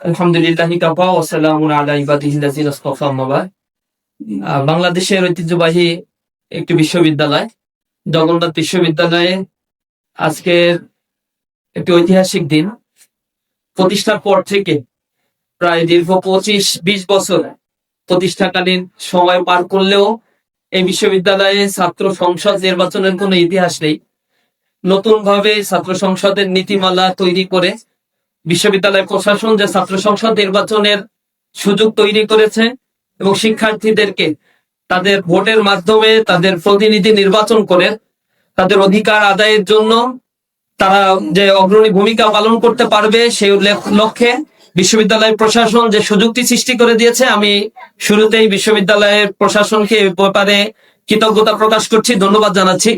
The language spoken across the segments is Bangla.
আলহামদুলিল্লাহ কাফা ও সালামুন আলা আহ, বাংলাদেশের ঐতিহ্যবাহী একটি বিশ্ববিদ্যালয় জগন্নাথ বিশ্ববিদ্যালয়ে আজকের একটি ঐতিহাসিক দিন। প্রতিষ্ঠার পর থেকে প্রায় দীর্ঘ পঁচিশ বিশ বছর প্রতিষ্ঠাকালীন সময় পার করলেও এই বিশ্ববিদ্যালয়ে ছাত্র সংসদ নির্বাচনের কোনো ইতিহাস নেই। নতুন ভাবে ছাত্র সংসদের নীতিমালা তৈরি করে বিশ্ববিদ্যালয় প্রশাসন যে ছাত্র সংসদ নির্বাচনের সুযোগ তৈরি করেছে এবং শিক্ষার্থীদেরকে তাদের ভোটের মাধ্যমে তাদের প্রতিনিধি নির্বাচন করে তাদের অধিকার আদায়ের জন্য তারা যে অগ্রণী ভূমিকা পালন করতে পারবে সেই লক্ষ্যে বিশ্ববিদ্যালয় প্রশাসন যে সুযোগটি সৃষ্টি করে দিয়েছে, আমি শুরুতেই বিশ্ববিদ্যালয়ের প্রশাসনকে ব্যাপারে কৃতজ্ঞতা প্রকাশ করছি, ধন্যবাদ জানাচ্ছি।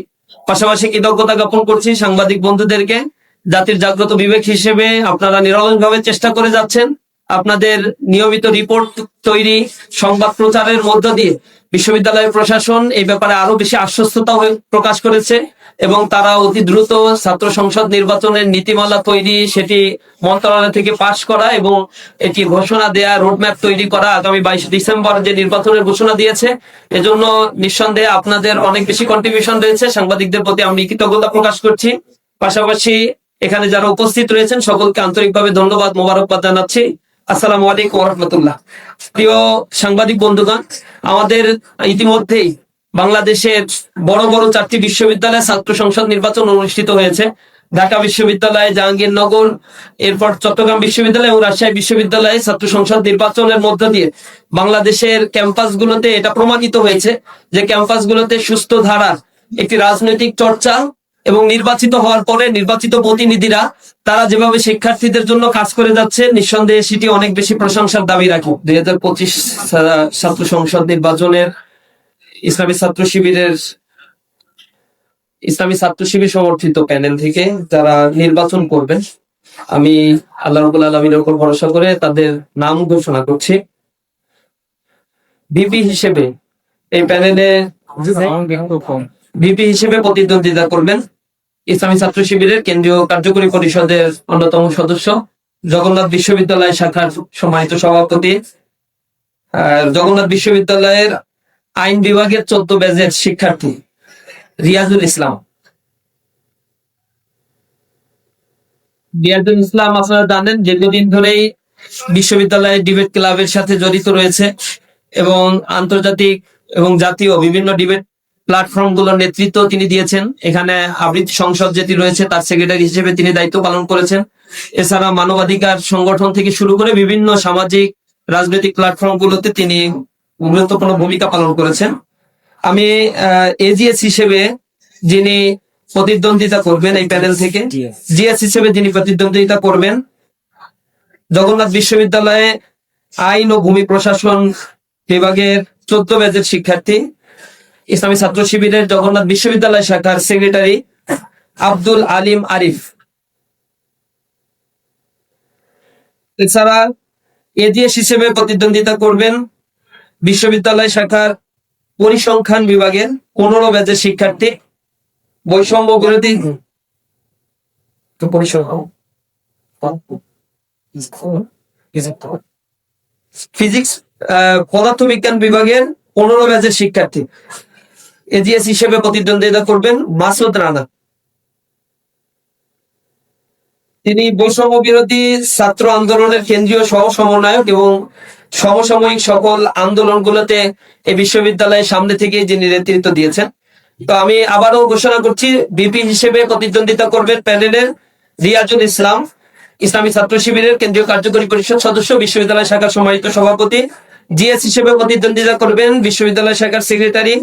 পাশাপাশি কৃতজ্ঞতা জ্ঞাপন করছি সাংবাদিক বন্ধুদেরকে। জাতির জাগ্রত বিবেক হিসেবে আপনারা নিরলসভাবে চেষ্টা করে যাচ্ছেন। আপনাদের নিয়মিত রিপোর্ট তৈরি, সংবাদ প্রচারের মধ্য দিয়ে বিশ্ববিদ্যালয় প্রশাসন এই ব্যাপারে আরও বেশি আশ্বস্ততা প্রকাশ করেছে এবং তারা অতি দ্রুত ছাত্র সংসদ নির্বাচনের নীতিমালা তৈরি, সেটি মন্ত্রণালয় থেকে পাশ করা এবং এটি ঘোষণা দেয়া, রোডম্যাপ তৈরি করা আগামী বাইশে ডিসেম্বর যে নির্বাচনের ঘোষণা দিয়েছে। এজন্য নিঃসন্দেহে আপনাদের অনেক বেশি কন্ট্রিবিউশন রয়েছে। সাংবাদিকদের প্রতি আমি কৃতজ্ঞতা প্রকাশ করছি। পাশাপাশি এখানে যারা উপস্থিত রয়েছেন, সকলকে আন্তরিকভাবে ধন্যবাদ, মোবারকবাদ জানাচ্ছি। আসসালামু আলাইকুম রহমতুল্লাহ। প্রিয় সাংবাদিক বন্ধুগণ, আমাদের ইতিমধ্যেই বাংলাদেশের বড় বড় চারটি বিশ্ববিদ্যালয়ে ছাত্র সংসদ নির্বাচন অনুষ্ঠিত হয়েছে। ঢাকা বিশ্ববিদ্যালয়, জাহাঙ্গীরনগর, এরপর চট্টগ্রাম বিশ্ববিদ্যালয় এবং রাজশাহী বিশ্ববিদ্যালয়ে ছাত্র সংসদ নির্বাচনের মধ্য দিয়ে বাংলাদেশের ক্যাম্পাসগুলোতে এটা প্রমাণিত হয়েছে যে ক্যাম্পাসগুলোতে সুস্থ ধারার একটি রাজনৈতিক চর্চা এবং নির্বাচিত হওয়ার পরে নির্বাচিত প্রতিনিধিরা তারা যেভাবে শিক্ষার্থীদের জন্য কাজ করে যাচ্ছে নিঃসন্দেহে সেটি অনেক বেশি প্রশংসার দাবি রাখে। দুই হাজার পঁচিশ ছাত্র সংসদ নির্বাচনের ইসলামী ছাত্র শিবিরের ইসলামী ছাত্র শিবির সমর্থিত প্যানেল থেকে যারা নির্বাচন করবেন আমি আল্লাহ রবুল আলমীর উপর ভরসা করে তাদের নাম ঘোষণা করছি। ভিপি হিসেবে এই প্যানেলে ভিপি হিসেবে প্রতিদ্বন্দ্বিতা করবেন। ইসলামী ছাত্র শিবিরের কেন্দ্রীয় কার্যকরী পরিষদের অন্যতম সদস্য জগন্নাথ বিশ্ববিদ্যালয় শাখার সম্মানিত সভাপতি। জগন্নাথ বিশ্ববিদ্যালয়ের আইন বিভাগের চোদ্দ ব্যাচের শিক্ষার্থী রিয়াজুল ইসলাম। রিয়াজুল ইসলাম আপনারা জানেন দীর্ঘদিন ধরেই বিশ্ববিদ্যালয়ের ডিবেট ক্লাবের সাথে জড়িত রয়েছে এবং আন্তর্জাতিক এবং জাতীয় বিভিন্ন ডিবেট প্ল্যাটফর্মগুলোর নেতৃত্ব তিনি দিয়েছেন। এখানে আবৃত্তি সংসদ যেটি রয়েছে, তার সেক্রেটারি হিসেবে তিনি দায়িত্ব পালন করেছেন। এছাড়া মানবাধিকার সংগঠন থেকে শুরু করে বিভিন্ন সামাজিক, রাজনৈতিক প্ল্যাটফর্ম গুলোতে তিনি গুরুত্বপূর্ণ ভূমিকা পালন করেছেন। আমি এজিএস হিসেবে যিনি প্রতিদ্বন্দ্বিতা করবেন এই প্যানেল থেকে জিএস হিসেবে যিনি প্রতিদ্বন্দ্বিতা করবেন, জগন্নাথ বিশ্ববিদ্যালয়ে আইন ও ভূমি প্রশাসন বিভাগের চোদ্দ ব্যাচের শিক্ষার্থী ইসলামী ছাত্র শিবিরের জগন্নাথ বিশ্ববিদ্যালয় শাখার সেক্রেটারি আব্দুল আলিম আরিফ। এছাড়া এজিএস হিসেবে প্রতিদ্বন্দ্বিতা করবেন বিশ্ববিদ্যালয় শাখার পরিসংখ্যান বিভাগের পনেরো ব্যাচের শিক্ষার্থী বৈষম্য বিরোধী ফিজিক্স পদার্থবিজ্ঞান বিভাগের পনেরো ব্যাচের শিক্ষার্থী। এজিএস হিসেবে প্রতিদ্বন্দ্বিতা করবেন মাসুদ রানা। তিনি বৈষম্য বিরোধী ছাত্র আন্দোলনের কেন্দ্রীয় সহ সমন্বয়ক এবং সমসাময়িক সকল আন্দোলনগুলোতে এই বিশ্ববিদ্যালয়ের সামনে থেকে যিনি নেতৃত্ব দিয়েছেন। তো আমি আবারও ঘোষণা করছি, বিপি হিসেবে প্রতিদ্বন্দ্বিতা করবেন প্যানেলের রিয়াজুল ইসলাম, ইসলামী ছাত্র শিবিরের কেন্দ্রীয় কার্যকরী পরিষদ সদস্য, বিশ্ববিদ্যালয় শাখার সম্মানিত সভাপতি। জিএস হিসেবে প্রতিদ্বন্দ্বিতা করবেন বিশ্ববিদ্যালয় শাখার সেক্রেটারি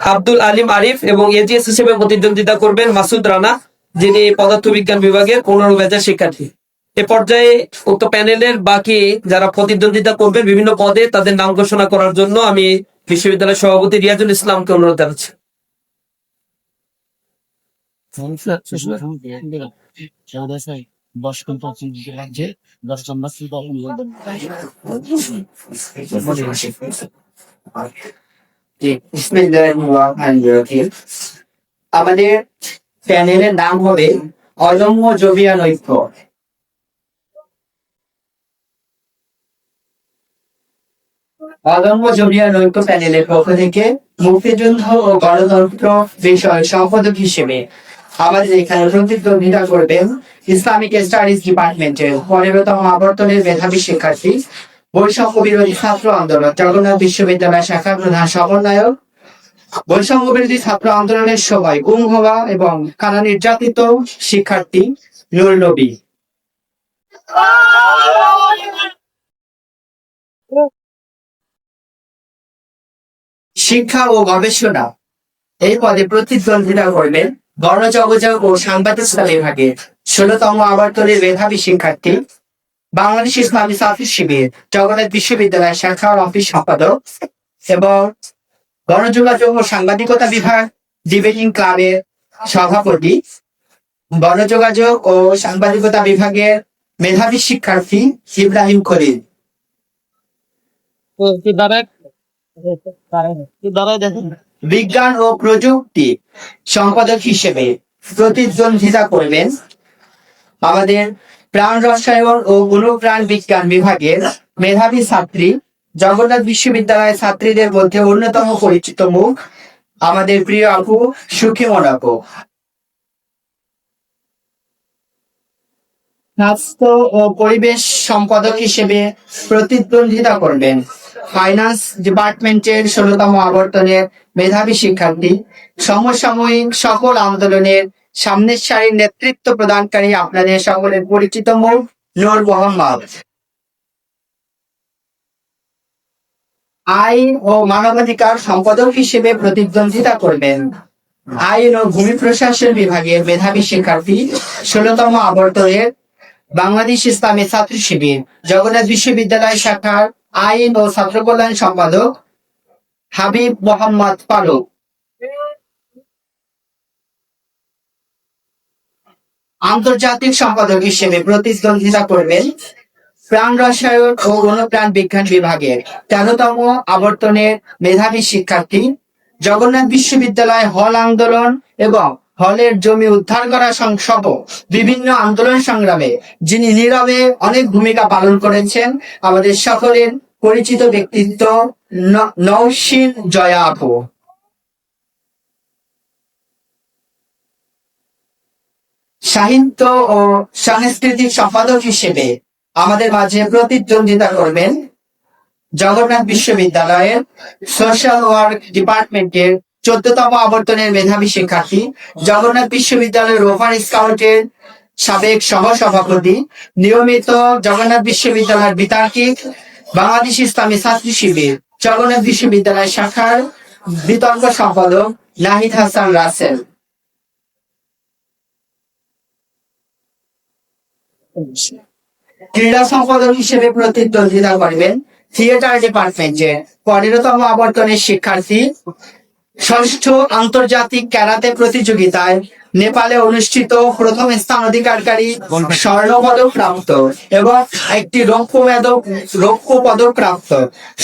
আব্দুল আলিম আরিফ এবং এজিএস হিসেবে প্রতিদ্বন্দ্বিতা করবেন মাসুদ রানা, যিনি পদার্থবিজ্ঞান বিভাগের পনেরো ব্যাচের শিক্ষার্থী এ পর্যায়ে উক্ত প্যানেলের বাকি যারা প্রতিদ্বন্দ্বিতা করবেন বিভিন্ন পদে তাদের নাম ঘোষণা করার জন্য আমি বিশ্ববিদ্যালয়ের সভাপতি রিয়াজুল ইসলামকে অনুরোধ জানাচ্ছি। আমাদের প্যানেলের নাম হবে অজম্য জবিয়ান নৈক্য। অদম্য জবিয়ান নৈক্য প্যানেলের পক্ষ থেকে মুক্তিযুদ্ধ ও গণতন্ত্র বিষয় সম্পাদক হিসেবে আমাদের এখানে প্রতিদ্বন্দ্বিতা করবেন ইসলামিক স্টাডিজ ডিপার্টমেন্টের পনেরোতম আবর্তনের মেধাবী শিক্ষার্থী বৈষম্য বিরোধী ছাত্র আন্দোলন, জগন্নাথ বিশ্ববিদ্যালয় শাখা প্রধান সমন্বয়ক। বৈষম্য বিরোধী ছাত্র আন্দোলনের সময় গুম হওয়া এবং কারা নির্যাতিত, শিক্ষার্থী নুর নবী। শিক্ষা ও গবেষণা। এই পদে প্রতিদ্বন্দ্বিতা করবেন গণযোগাযোগ ও সাংবাদিকতা বিভাগে ষোলতম আবর্তনের মেধাবী শিক্ষার্থী বাংলাদেশ ইসলামী ছাত্র শিবির জগন্নাথ বিশ্ববিদ্যালয় শাখার অফিস সম্পাদক এবং গণযোগাযোগ ও সাংবাদিকতা বিভাগ ডিবেটিং ক্লাবের সভাপতি। গণযোগাযোগ ও সাংবাদিকতা বিভাগের মেধাবী শিক্ষার্থী ইব্রাহিম খলিল। বিজ্ঞান ও প্রযুক্তি সম্পাদক হিসেবে প্রতিদ্বন্দ্বিতা করবেন আমাদের প্রাণ রসায়ন ও অনুপ্রাণ বিজ্ঞান বিভাগের মেধাবী ছাত্রী, জগন্নাথ বিশ্ববিদ্যালয়ের ছাত্রীদের মধ্যে অন্যতম পরিচিত মুখ আমাদের প্রিয় আপু সুখীমন আপু। স্বাস্থ্য ও পরিবেশ সম্পাদক হিসেবে প্রতিদ্বন্দ্বিতা করবেন ফাইন্যান্স ডিপার্টমেন্টের ষোলতম আবর্তনের মেধাবী শিক্ষার্থী, সমসাময়িক সকল আন্দোলনের সামনের সারির নেতৃত্ব প্রদানকারী আপনাদের সকলের পরিচিত মুখ নূর মোহাম্মদ। আইন ও মানবাধিকার সম্পাদক হিসেবে প্রতিদ্বন্দ্বিতা করবেন। আইন ও ভূমি প্রশাসন বিভাগের মেধাবী শিক্ষার্থী, ষোলতম আবর্তনের বাংলাদেশ ইসলামী ছাত্র শিবির, জগন্নাথ বিশ্ববিদ্যালয় শাখার আইন ও ছাত্র কল্যাণ সম্পাদক হাবিব মোহাম্মদ ফারুক। আন্তর্জাতিক সম্পাদক হিসেবে প্রতিদ্বন্দ্বিতা করবেন প্রাণ রসায়ন ও অনুপ্রাণ বিজ্ঞান বিভাগের তেরোতম আবর্তনের মেধাবী শিক্ষার্থী, জগন্নাথ বিশ্ববিদ্যালয় হল আন্দোলন এবং হলের জমি উদ্ধার করা সহ বিভিন্ন আন্দোলন সংগ্রামে যিনি নীরবে অনেক ভূমিকা পালন করেছেন, আমাদের সকলের পরিচিত ব্যক্তিত্ব নৌসিন জয়া আপু সাহিত্য ও সাংস্কৃতিক সম্পাদক হিসেবে আমাদের মাঝে প্রতিদ্বন্দ্বিতা করবেন জগন্নাথ বিশ্ববিদ্যালয়ের সোশ্যাল ওয়ার্ক ডিপার্টমেন্টের চোদ্দতম আবর্তনের মেধাবী শিক্ষার্থী, জগন্নাথ বিশ্ববিদ্যালয়ের রোভার স্কাউটের সাবেক সহ সভাপতি নিয়মিত জগন্নাথ বিশ্ববিদ্যালয়ের বিতার্কিক বাংলাদেশ ইসলামী ছাত্রী শিবির, জগন্নাথ বিশ্ববিদ্যালয় শাখার বিতর্ক সম্পাদক নাহিদ হাসান রাসেল। ক্রীড়া সম্পাদক হিসেবে প্রতিদ্বন্দ্বিতা করবেন থিয়েটার ডিপার্টমেন্টের পনেরোতম আবর্তনের শিক্ষার্থী ষষ্ঠ আন্তর্জাতিক ক্যারাতে প্রতিযোগিতায় নেপালে অনুষ্ঠিত প্রথম স্থান অধিকারকারী স্বর্ণ পদক প্রাপ্ত এবং একটি রৌপ্য পদক রৌপ্য পদক প্রাপ্ত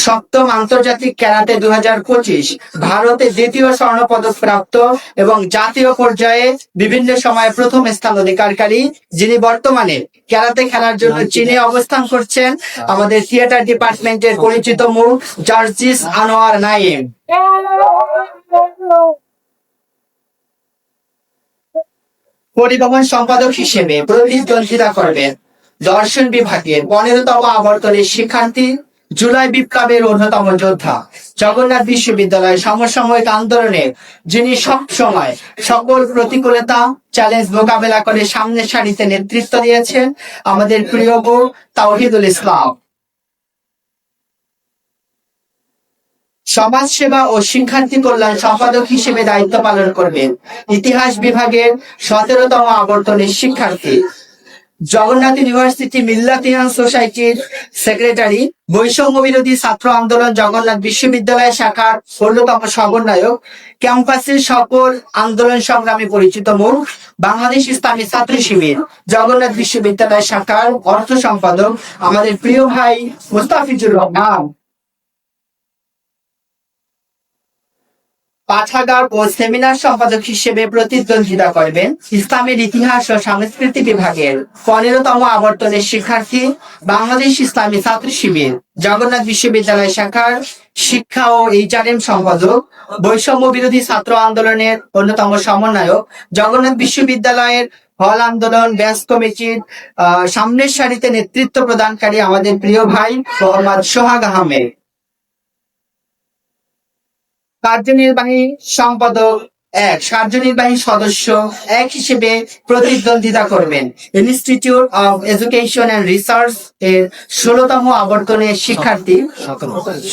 সপ্তম আন্তর্জাতিক ক্যারাতে দু হাজার পঁচিশ, ভারতে দ্বিতীয় স্বর্ণ পদক প্রাপ্ত এবং জাতীয় পর্যায়ে বিভিন্ন সময়ে প্রথম স্থান অধিকারকারী, যিনি বর্তমানে ক্যারাতে খেলার জন্য চীনে অবস্থান করছেন, আমাদের থিয়েটার ডিপার্টমেন্টের পরিচিত মুখ জার্জিস আনোয়ার নাইম পরিবহন সম্পাদক হিসেবে প্রতিদ্বন্দ্বিতা করবেন। দর্শন বিভাগের পনেরোতম আবর্তনের শিক্ষার্থী, জুলাই বিপ্লবের অন্যতম যোদ্ধা, জগন্নাথ বিশ্ববিদ্যালয়ের সমসাময়িক আন্দোলনে যিনি সব সময় সকল প্রতিকূলতা, চ্যালেঞ্জ মোকাবেলা করে সামনের সারিতে নেতৃত্ব দিয়েছেন, আমাদের প্রিয় বউ তাওহিদুল ইসলাম। সমাজ সেবা ও শিক্ষার্থী কল্যাণ সম্পাদক হিসেবে দায়িত্ব পালন করবেন। ইতিহাস বিভাগের সতেরোতম আবর্তনের শিক্ষার্থী। জগন্নাথ ইউনিভার্সিটি মিল্লাতিহান সোসাইটির সেক্রেটারি, বৈষম্য বিরোধী ছাত্র আন্দোলন জগন্নাথ বিশ্ববিদ্যালয় শাখার ষোলতম সমন্বয়ক, ক্যাম্পাসের সকল আন্দোলন সংগ্রামে পরিচিত মুখ বাংলাদেশ ইসলামী ছাত্র শিবির, জগন্নাথ বিশ্ববিদ্যালয় শাখার অর্থ সম্পাদক আমাদের প্রিয় ভাই মুস্তাফিজুর রহমান। পাঠাগার ও সেমিনার সম্পাদক হিসেবে প্রতিদ্বন্দ্বিতা করবেন ইসলামের ইতিহাস ও সংস্কৃতি বিভাগের পনেরোতম আবর্তনের শিক্ষার্থী বাংলাদেশ ইসলামী ছাত্র শিবির, জগন্নাথ বিশ্ববিদ্যালয় শাখার শিক্ষা ও এইচআরএম সম্পাদক, বৈষম্য বিরোধী ছাত্র আন্দোলনের অন্যতম সমন্বয়ক, জগন্নাথ বিশ্ববিদ্যালয়ের হল আন্দোলন ব্যাস কমিটির সামনের সারিতে নেতৃত্ব প্রদানকারী আমাদের প্রিয় ভাই মোহাম্মদ সোহাগ আহমেদ। কার্যনির্বাহী সম্পাদক এক, কার্যনির্বাহী সদস্য এক হিসেবে প্রতিদ্বন্দ্বিতা করবেন। Institute of education and research এর ষোলতম আবর্তনের শিক্ষার্থী,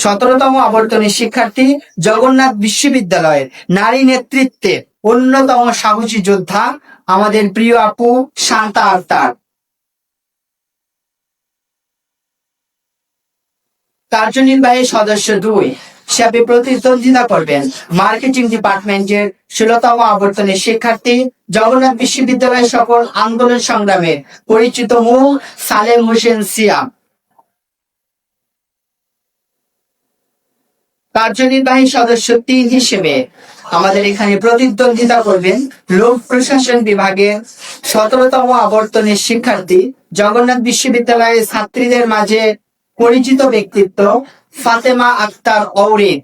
সতেরোতম আবর্তনের শিক্ষার্থী জগন্নাথ বিশ্ববিদ্যালয়ের নারী নেতৃত্বে অন্যতম সাহসী যোদ্ধা আমাদের প্রিয় আপু শান্তা আক্তার। কার্যনির্বাহী সদস্য দুই হিসাবে প্রতিদ্বন্দ্বিতা করবেন। মার্কেটিং ডিপার্টমেন্টের ষোলতম আবর্তনের শিক্ষার্থী, জগন্নাথ বিশ্ববিদ্যালয় সকল আন্দোলন সংগ্রামে পরিচিত মুখ সালেম হোসেন সিয়াম। কার্যনির্বাহী সদস্য তিন হিসেবে আমাদের এখানে প্রতিদ্বন্দ্বিতা করবেন লোক প্রশাসন বিভাগের সতেরোতম আবর্তনের শিক্ষার্থী, জগন্নাথ বিশ্ববিদ্যালয়ের ছাত্রীদের মাঝে পরিচিত ব্যক্তিত্ব ফাতেমা আক্তার ঔরিদ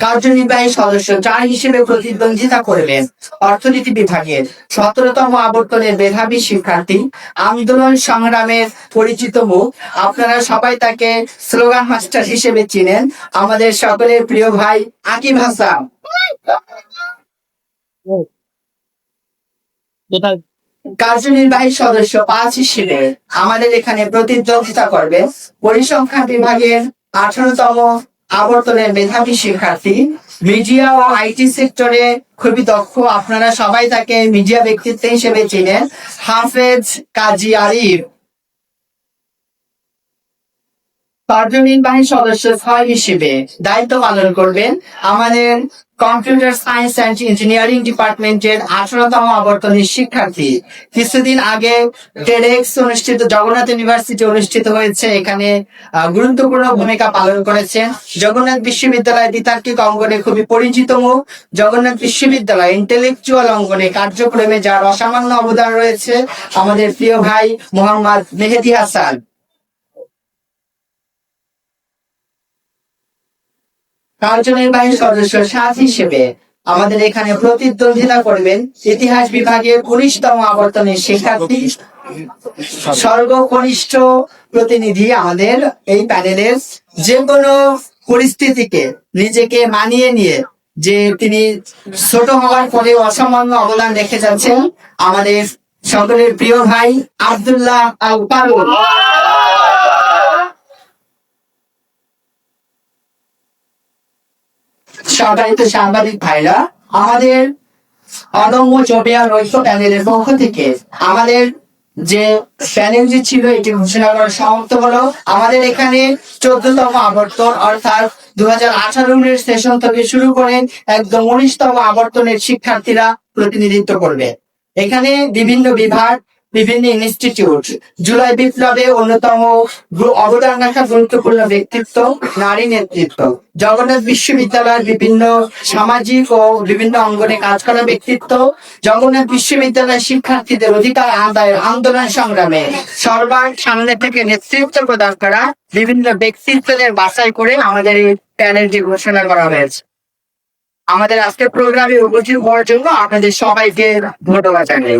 কার্যনির্বাহী সদস্য চার হিসেবে প্রতিদ্বন্দ্বিতা করবেন অর্থনীতি বিভাগের সতেরোতম আবর্তনের মেধাবী শিক্ষার্থী। আন্দোলন সংগ্রামের পরিচিত মুখ। আপনারা সবাই তাকে স্লোগান মাস্টার হিসেবে চিনেন। আমাদের সকলের প্রিয় ভাই আকিব হাসান। কার্যনির্বাহী সদস্য পাঁচ হিসেবে আমাদের এখানে প্রতিদ্বন্দ্বিতা করবে। পরিসংখ্যান বিভাগের আঠারোতম আবর্তনের মেধাবী শিক্ষার্থী। মিডিয়া ও আইটি সেক্টরে খুবই দক্ষ, আপনারা সবাই তাকে মিডিয়া ব্যক্তিত্ব হিসেবে চিনেন। হাফেজ কাজী আরিফ। কার্যনির্বাহী সদস্য ছয় হিসেবে দায়িত্ব পালন করবেন। আমাদের কম্পিউটার সায়েন্স অ্যান্ড ইঞ্জিনিয়ারিং ডিপার্টমেন্টের আঠারোতম আবর্তনের শিক্ষার্থী। কিছুদিন আগে টেডেক্স অনুষ্ঠিত, জগন্নাথ ইউনিভার্সিটি অনুষ্ঠিত হয়েছে। এখানে গুরুত্বপূর্ণ ভূমিকা পালন করেছেন। জগন্নাথ বিশ্ববিদ্যালয় দ্বিতার্কিক অঙ্গনে খুবই পরিচিত মুখ। জগন্নাথ বিশ্ববিদ্যালয় ইন্টেলেকচুয়াল অঙ্গনে কার্যক্রমে যার অসামান্য অবদান রয়েছে। আমাদের প্রিয় ভাই মোহাম্মদ মেহেদি হাসান। কার্যনির্বাহী সদস্য সাত হিসেবে আমাদের এখানে প্রতিদ্বন্দ্বিতা করবেন ইতিহাস বিভাগের উনিশতম আবর্তনের শিক্ষার্থী। সর্বকনিষ্ঠ প্রতিনিধি আমাদের এই প্যানেলের যে কোনো পরিস্থিতিকে নিজেকে মানিয়ে নিয়ে যে তিনি ছোট হওয়ার পরে অসামান্য অবদান রেখে যাচ্ছেন আমাদের সকলের প্রিয় ভাই আব্দুল্লাহ আল সম্মানিত সাংবাদিক ভাইরা, আমাদের অদম্য চবিয়া রৈত প্যানেলের পক্ষ থেকে আমাদের যে যে ছিল এটি ঘোষণা করা সমাপ্ত হলো, আমাদের এখানে চোদ্দতম আবর্তন, অর্থাৎ দু হাজার আঠারো সেশন থেকে শুরু করে একদম উনিশতম আবর্তনের শিক্ষার্থীরা প্রতিনিধিত্ব করবে। এখানে বিভিন্ন বিভাগ বিভিন্ন ইনস্টিটিউট জুলাই বিপ্লবে অন্যতম অবদান রাখা গুরুত্বপূর্ণ ব্যক্তিত্ব, নারী নেতৃত্ব। জগন্নাথ বিশ্ববিদ্যালয়ের বিভিন্ন সামাজিক ও বিভিন্ন অঙ্গনে কাজ করা ব্যক্তিত্ব, জগন্নাথ বিশ্ববিদ্যালয়ের শিক্ষার্থীদের অধিকার আদায়ের আন্দোলন সংগ্রামে সর্বার সামনে থেকে নেতৃত্ব প্রদান করা বিভিন্ন ব্যক্তিত্বদের বাছাই করে আমাদের এই প্যানেলটি ঘোষণা করা হয়েছে। আমাদের আজকের প্রোগ্রামে উপস্থিত হওয়ার জন্য আপনাদের সবাইকে ধন্যবাদ জানাই।